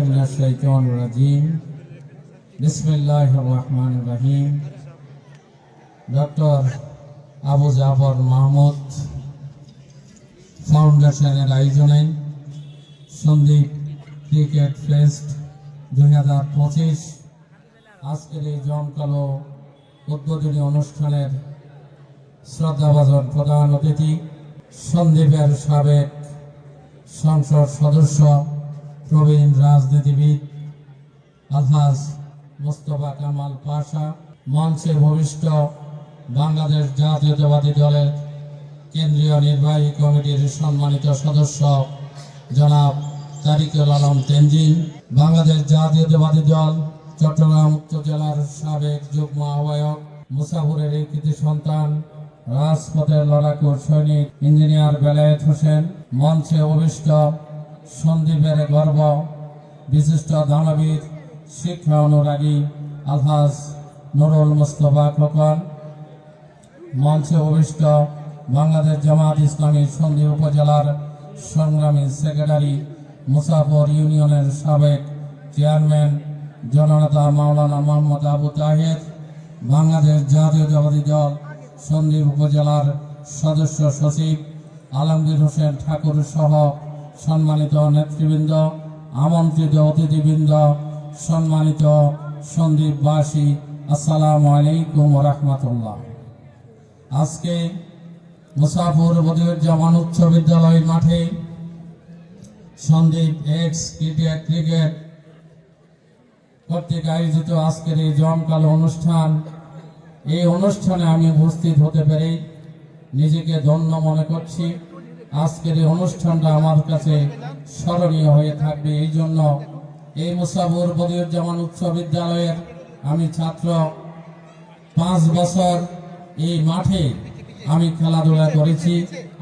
من الشيطان الرجيم بسم الله الرحمن الرحيم doctor Abu Zafar Mahmud ফাউন্ডেশনের আয়োজনে Sandeep cricket fest দুই হাজার পঁচিশ আজকের এই জমকালো উদ্বোধনী অনুষ্ঠানের শ্রদ্ধাভাজন প্রধান অতিথি সন্দীপের সাবেক সংসদ সদস্য প্রবীণ রাজনীতিবিদ আলহাজ মোস্তফা কামাল পাশা, মঞ্চে ভবিষ্ঠ বাংলাদেশ জাতীয়তাবাদী দলের কেন্দ্রীয় নির্বাহী কমিটির সম্মানিত সদস্য জনাব তারিকুল আলম তেনজিন, বাংলাদেশ জাতীয়তাবাদী দল চট্টগ্রাম উত্তর জেলার সাবেক যুগ্ম আহ্বায়ক মুসাফুরের কৃতি সন্তান, রাজপথের লড়াকু সৈনিক ইঞ্জিনিয়ার বেলায়েত হোসেন, মঞ্চে অভিষ্ট সন্দীপের গর্ব, বিশিষ্ট দানবীর, শিক্ষা অনুরাগী আলহাজ নুরুল মুস্তফা খোকন। মঞ্চে অভিষ্ট বাংলাদেশ জামাত ইসলামী সন্ধি উপজেলার সংগ্রামী সেক্রেটারি মুসাফর ইউনিয়নের সাবেক চেয়ারম্যান জননেতা মাওলানা মোহাম্মদ আবু তাহের, বাংলাদেশ জাতীয়তাবাদী দল সন্দ্বীপ উপজেলার সদস্য সচিব আলমগীর হোসেন ঠাকুর সহ সম্মানিত নেতৃবৃন্দ, আমন্ত্রিত অতিথিবৃন্দ, সম্মানিত সন্দীপবাসী আসসালামু আলাইকুম রহমতুল্লাহ। আজকে মুসাফুর বদিউজ্জামান উচ্চ বিদ্যালয় মাঠে সন্দীপ এক্স ক্রিকেট ক্রিকেট কর্তৃক আয়োজিত আজকের এই জমকালো অনুষ্ঠান, এই অনুষ্ঠানে আমি উপস্থিত হতে পেরে নিজেকে ধন্য মনে করছি। আজকের এই অনুষ্ঠানটা আমার কাছে স্মরণীয় হয়ে থাকবে। এই জন্য এই মুসাফুর বদিউজ্জামান উচ্চ বিদ্যালয়ের আমি ছাত্র পাঁচ বছর এই মাঠে আমি খেলাধুলা করেছি।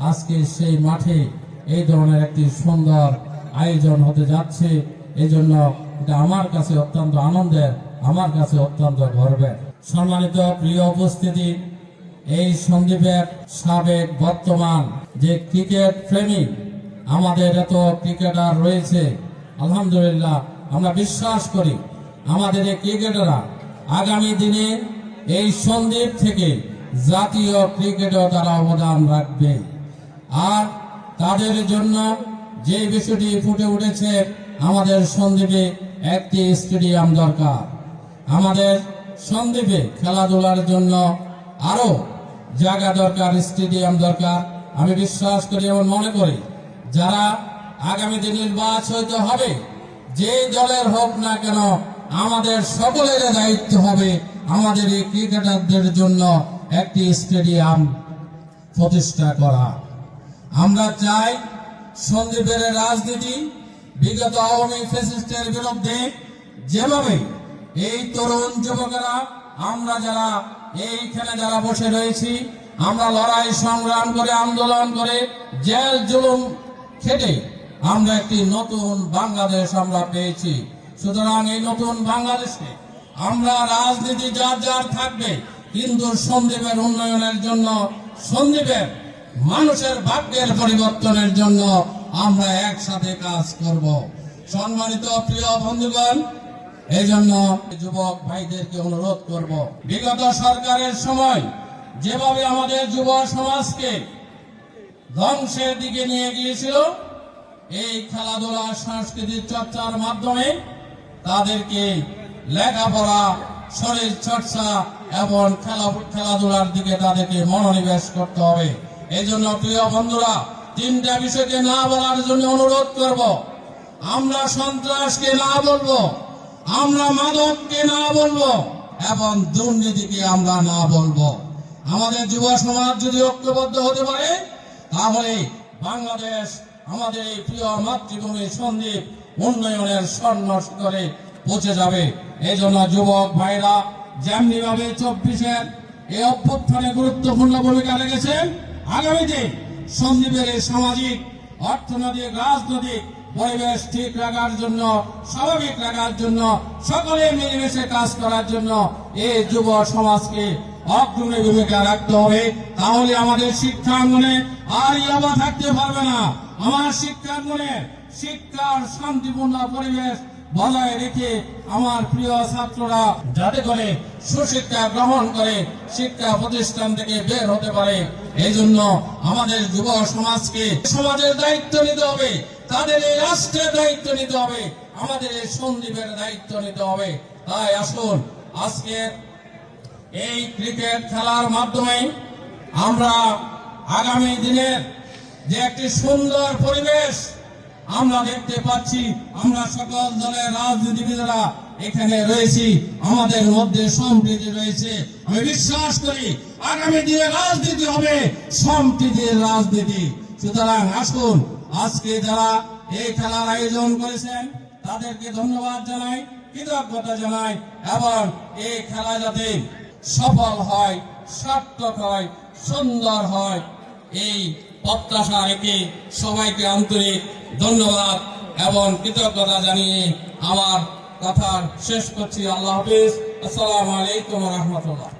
আজকে সেই মাঠে এই ধরনের একটি সুন্দর আয়োজন হতে যাচ্ছে। এই জন্য এটা আমার কাছে অত্যন্ত আনন্দের, আমার কাছে অত্যন্ত গর্বের। সম্মানিত প্রিয় উপস্থিতি, এই সন্দীপের সাবেক বর্তমান যে ক্রিকেট প্রেমী, আমাদের এত ক্রিকেটার রয়েছে, আলহামদুলিল্লাহ, আমরা বিশ্বাস করি, আমাদের এই ক্রিকেটাররা আগামী দিনে এই সন্দীপ থেকে জাতীয় ক্রিকেটও তারা অবদান রাখবে। আর তাদের জন্য যে বিষয়টি ফুটে উঠেছে, আমাদের সন্দীপে একটি স্টেডিয়াম দরকার। আমাদের সন্দীপে খেলাধুলার জন্য আরও জায়গা দরকার, স্টেডিয়াম দরকার। আমি বিশ্বাস করি এবং মনে করি, যারা আগামীতে নির্বাচিত হবে, যে দলের হোক না কেন, আমাদের সকলের দায়িত্ব হবে আমাদের এই ক্রিকেটারদের জন্য একটি স্টেডিয়াম প্রতিষ্ঠা করা। আমরা চাই সন্দীপের রাজনীতি বিগত আওয়ামী ফেসিস্টের বিরুদ্ধে যেভাবে এই তরুণ যুবকেরা, আমরা যারা এইখানে যারা বসে রয়েছি আমরা লড়াই, সংগ্রাম করে, আন্দোলন করে, জেল, জুলুম খেটে আমরা একটি নতুন বাংলাদেশ আমরা পেয়েছি। সুতরাং এই নতুন বাংলাদেশে আমরা রাজনীতি যার যার থাকবে, কিন্তু সন্দীপের উন্নয়নের জন্য, সন্দীপের মানুষের ভাগ্যের পরিবর্তনের জন্য আমরা একসাথে কাজ করব। সম্মানিত প্রিয় বন্ধুগণ, এই জন্য যুবক ভাইদেরকে অনুরোধ করব। বিগত সরকারের সময় যেভাবে আমাদের যুব সমাজকে ধ্বংসের দিকে নিয়ে গিয়েছিল, এই খেলাধুলা সাংস্কৃতিক চর্চার মাধ্যমে তাদেরকে লেখাপড়া, শরীর চর্চা এবং খেলা, খেলাধুলার দিকে তাদেরকে মনোনিবেশ করতে হবে। এই জন্য প্রিয় বন্ধুরা, তিনটা বিষয়কে না বলার জন্য অনুরোধ করব। আমরা সন্ত্রাসকে না বলব, আমরা মাদককে না বলব এবং দুর্নীতিকে আমরা না বলব। আমাদের যুব সমাজ যদি ঐক্যবদ্ধ হতে পারে, তাহলে বাংলাদেশ আমাদের এই প্রিয় মাতৃভূমি সন্দীপ উন্নয়নের স্বর্ণ শিখরে পৌঁছে যাবে। এই জন্য যুবক ভাইরা যেমনি ভাবে চব্বিশের এই অভ্যুত্থানে গুরুত্বপূর্ণ ভূমিকা রেখেছেন, আগামীতে সন্দীপের এই সামাজিক, অর্থনৈতিক, রাজনৈতিক পরিবেশ ঠিক রাখার জন্য, স্বাভাবিক রাখার জন্য, সকলে মিলেমিশে কাজ করার জন্য এই যুব সমাজকে অগ্রণী ভূমিকা রাখতে হবে। তাহলে আমাদের আর ইয়াবা থাকতে পারবে না। আমার শিক্ষার শান্তিপূর্ণ পরিবেশ বজায় রেখে আমার প্রিয় ছাত্ররা যাতে করে সুশিক্ষা গ্রহণ করে, শিক্ষা প্রতিষ্ঠান থেকে বের হতে পারে। এই জন্য আমাদের যুব সমাজকে, সমাজের দায়িত্ব নিতে হবে। তাদের এই রাষ্ট্রের দায়িত্ব নিতে হবে। আমাদের এই সন্দীপের দায়িত্ব নিতে হবে। তাই আসুন আজকে এই ক্রিকেট খেলার মাধ্যমে আমরা আগামী দিনের যে একটি সুন্দর পরিবেশ আমরা দেখতে পাচ্ছি, আমরা সকল দলের রাজনীতিবিদরা এখানে রয়েছি, আমাদের মধ্যে সম্প্রীতি রয়েছে। আমি বিশ্বাস করি, আগামী দিনে রাজনীতি হবে, সম্প্রীতির রাজনীতি। সুতরাং আসুন, আজকে যারা এই খেলার আয়োজন করেছেন, তাদেরকে ধন্যবাদ জানাই, কৃতজ্ঞতা জানাই, এবং এই খেলা যাতে সফল হয়, সার্থক হয়, সুন্দর হয়। এই প্রত্যাশা রেখে সবাইকে আন্তরিক ধন্যবাদ এবং কৃতজ্ঞতা জানিয়ে আমার কথা শেষ করছি। আল্লাহ হাফিজ। আসসালামু আলাইকুম রহমতুল্লাহ।